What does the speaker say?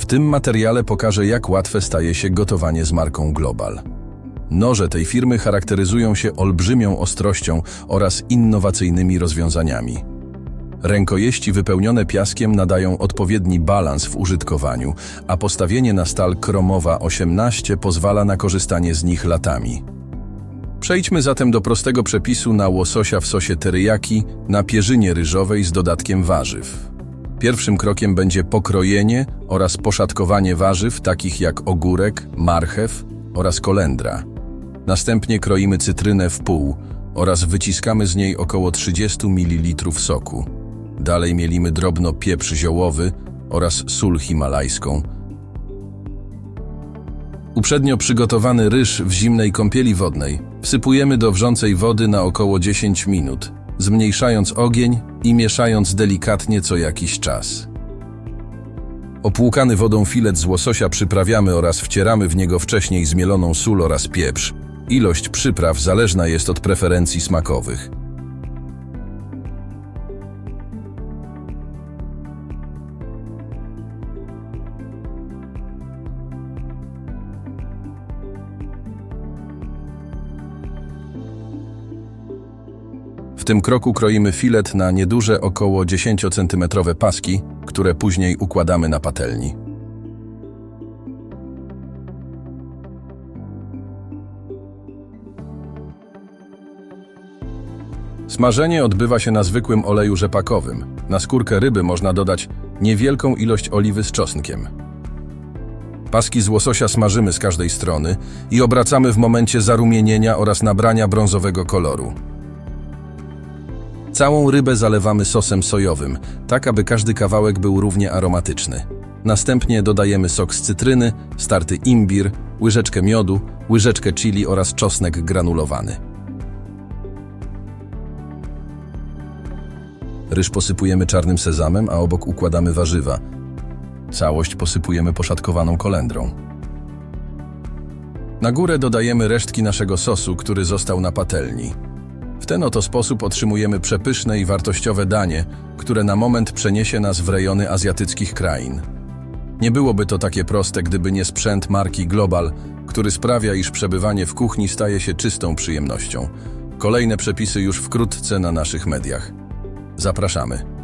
W tym materiale pokażę, jak łatwe staje się gotowanie z marką Global. Noże tej firmy charakteryzują się olbrzymią ostrością oraz innowacyjnymi rozwiązaniami. Rękojeści wypełnione piaskiem nadają odpowiedni balans w użytkowaniu, a postawienie na stal kromowa 18 pozwala na korzystanie z nich latami. Przejdźmy zatem do prostego przepisu na łososia w sosie teriyaki na pierzynie ryżowej z dodatkiem warzyw. Pierwszym krokiem będzie pokrojenie oraz poszatkowanie warzyw takich jak ogórek, marchew oraz kolendra. Następnie kroimy cytrynę w pół oraz wyciskamy z niej około 30 ml soku. Dalej mielimy drobno pieprz ziołowy oraz sól himalajską. Uprzednio przygotowany ryż w zimnej kąpieli wodnej wsypujemy do wrzącej wody na około 10 minut, zmniejszając ogień i mieszając delikatnie co jakiś czas. Opłukany wodą filet z łososia przyprawiamy oraz wcieramy w niego wcześniej zmieloną sól oraz pieprz. Ilość przypraw zależna jest od preferencji smakowych. Tym kroku kroimy filet na nieduże około 10 cm paski, które później układamy na patelni. Smażenie odbywa się na zwykłym oleju rzepakowym. Na skórkę ryby można dodać niewielką ilość oliwy z czosnkiem. Paski z łososia smażymy z każdej strony i obracamy w momencie zarumienienia oraz nabrania brązowego koloru. Całą rybę zalewamy sosem sojowym, tak aby każdy kawałek był równie aromatyczny. Następnie dodajemy sok z cytryny, starty imbir, łyżeczkę miodu, łyżeczkę chili oraz czosnek granulowany. Ryż posypujemy czarnym sezamem, a obok układamy warzywa. Całość posypujemy poszatkowaną kolendrą. Na górę dodajemy resztki naszego sosu, który został na patelni. Ten oto sposób otrzymujemy przepyszne i wartościowe danie, które na moment przeniesie nas w rejony azjatyckich krain. Nie byłoby to takie proste, gdyby nie sprzęt marki Global, który sprawia, iż przebywanie w kuchni staje się czystą przyjemnością. Kolejne przepisy już wkrótce na naszych mediach. Zapraszamy.